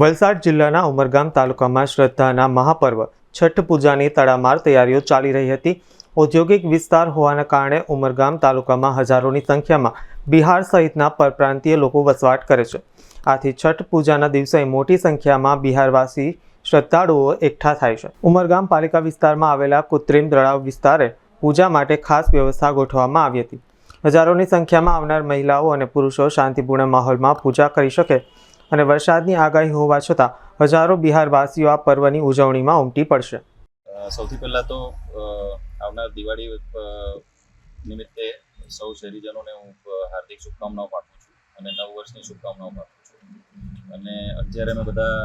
વલસાડ જિલ્લાના ઉમરગામ તાલુકામાં શ્રદ્ધાના મહાપર્વ. છઠ પૂજાની તડામાર તૈયારીઓ ચાલી રહી હતી. ઔદ્યોગિક વિસ્તાર હોવાના કારણે ઉમરગામ તાલુકામાં હજારોની સંખ્યામાં બિહાર સહિતના પરપ્રાંતીય લોકો વસવાટ કરે છે. આથી છઠ પૂજાના દિવસે મોટી સંખ્યામાં બિહારવાસી શ્રદ્ધાળુઓ એકઠા થાય છે. ઉમરગામ પાલિકા વિસ્તારમાં આવેલા કૃત્રિમ તળાવ વિસ્તારે પૂજા માટે ખાસ વ્યવસ્થા ગોઠવવામાં આવી હતી. હજારોની સંખ્યામાં આવનાર મહિલાઓ અને પુરુષો શાંતિપૂર્ણ માહોલમાં પૂજા કરી શકે અને વરસાદની આગાહી હોવા છતાં હજારો બિહારવાસીઓ આ પર્વની ઉજવણીમાં ઉમટી પડશે. સૌથી પહેલાં તો આવનાર દિવાળી નિમિત્તે સૌ શહેરીજનોને હું હાર્દિક શુભકામનાઓ પાઠવું છું અને નવ વર્ષની શુભકામનાઓ પાઠવું છું. અને અત્યારે અમે બધા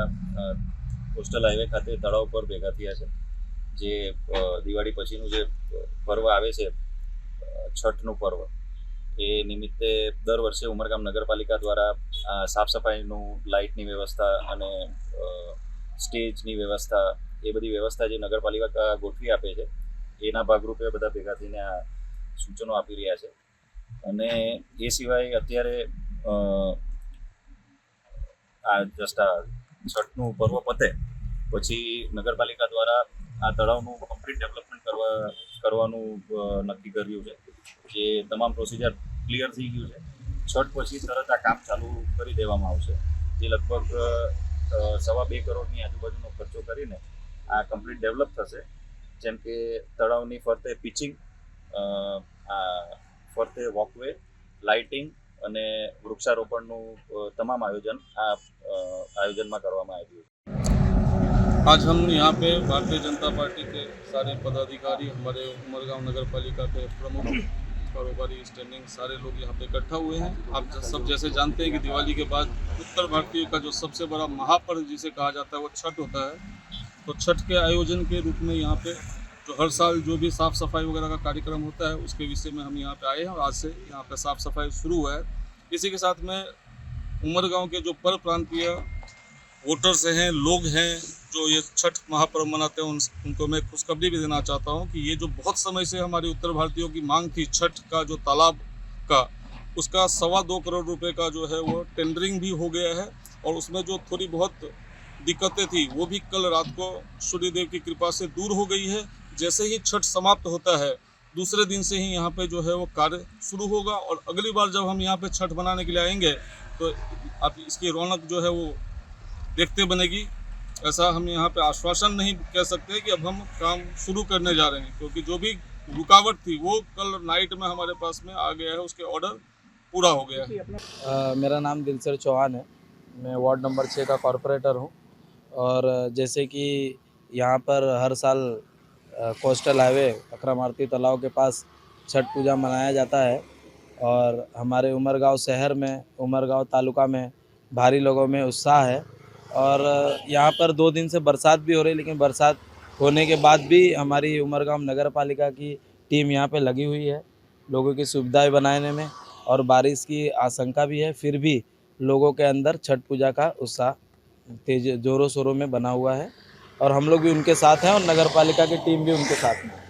કોસ્ટલ હાઈવે ખાતે તળાવ પર ભેગા થયા છે, જે દિવાળી પછીનું જે પર્વ આવે છે છઠનું પર્વ એ નિમિત્તે દર વર્ષે ઉમરગામ નગરપાલિકા દ્વારા સાફ સફાઈનું લાઇટની વ્યવસ્થા અને સ્ટેજની વ્યવસ્થા, એ બધી વ્યવસ્થા જે નગરપાલિકા ગોઠવી આપે છે, એના ભાગરૂપે બધા ભેગા થઈને આ સૂચનો આપી રહ્યા છે. અને એ સિવાય અત્યારે આ જસ્ટ આ છઠનું પર્વ પતે, પછી નગરપાલિકા દ્વારા આ તળાવનું કમ્પ્લીટ ડેવલપમેન્ટ કરવા, કરવાનું નક્કી કર્યું છે. જે તમામ પ્રોસિજર ક્લિયર થઈ ગયું છે. છઠ પછી તરત આ કામ ચાલુ કરી દેવામાં આવશે. જે લગભગ સવા બે કરોડની આજુબાજુનો ખર્ચો કરીને આ કમ્પ્લીટ ડેવલપ થશે. જેમ કે તળાવની ફરતે પિચિંગ ફરતે વોકવે લાઇટિંગ અને વૃક્ષારોપણનું તમામ આયોજન આ આયોજનમાં કરવામાં આવ્યું છે. आज हम यहाँ पे भारतीय जनता पार्टी के सारे पदाधिकारी, हमारे उमरगांव नगर पालिका के प्रमुख कारोबारी स्टैंडिंग सारे लोग यहाँ पे इकट्ठा हुए हैं। आप सब जैसे जानते हैं कि दिवाली के बाद उत्तर भारतीय का जो सबसे बड़ा महापर्व जिसे कहा जाता है, वो छठ होता है। तो छठ के आयोजन के रूप में यहाँ पे जो हर साल जो भी साफ़ सफ़ाई वगैरह का कार्यक्रम होता है, उसके विषय में हम यहाँ पे आए हैं। और आज से यहाँ पे साफ़ सफ़ाई शुरू हुआ है। इसी के साथ में उमरगांव के जो पर प्रांतीय वोटर्स हैं, लोग हैं जो ये छठ महापर्व मनाते हैं उन, उनको मैं खुशखबरी भी देना चाहता हूँ कि ये जो बहुत समय से हमारे उत्तर भारतीयों की मांग थी छठ का जो तालाब का उसका सवा दो करोड़ रुपए का जो है वो टेंडरिंग भी हो गया है और उसमें जो थोड़ी बहुत दिक्कतें थी वो भी कल रात को सूर्यदेव की कृपा से दूर हो गई है। जैसे ही छठ समाप्त होता है दूसरे दिन से ही यहाँ पे जो है वो कार्य शुरू होगा और अगली बार जब हम यहाँ पे छठ मनाने के लिए आएँगे तो आप इसकी रौनक जो है वो देखते बनेगी। ऐसा हम यहाँ पे आश्वासन नहीं कह सकते कि अब हम काम शुरू करने जा रहे हैं क्योंकि जो भी रुकावट थी वो कल नाइट में हमारे पास में आ गया है उसके ऑर्डर पूरा हो गया है। अ, मेरा नाम दिलसर चौहान है। मैं वार्ड नंबर छः का कॉरपोरेटर हूँ। और जैसे कि यहाँ पर हर साल कोस्टल हाईवे अकरम आरती तालाब के पास छठ पूजा मनाया जाता है। और हमारे उमरगांव शहर में उमरगांव तालुका में भारी लोगों में उत्साह है। और यहाँ पर दो दिन से बरसात भी हो रही लेकिन बरसात होने के बाद भी हमारी उमरगाम नगर पालिका की टीम यहाँ पे लगी हुई है लोगों की सुविधाएँ बनाने में और बारिश की आशंका भी है। फिर भी लोगों के अंदर छठ पूजा का उत्साह तेज, जोरों शोरों में बना हुआ है और हम लोग भी उनके साथ हैं और नगर पालिका की टीम भी उनके साथ में है।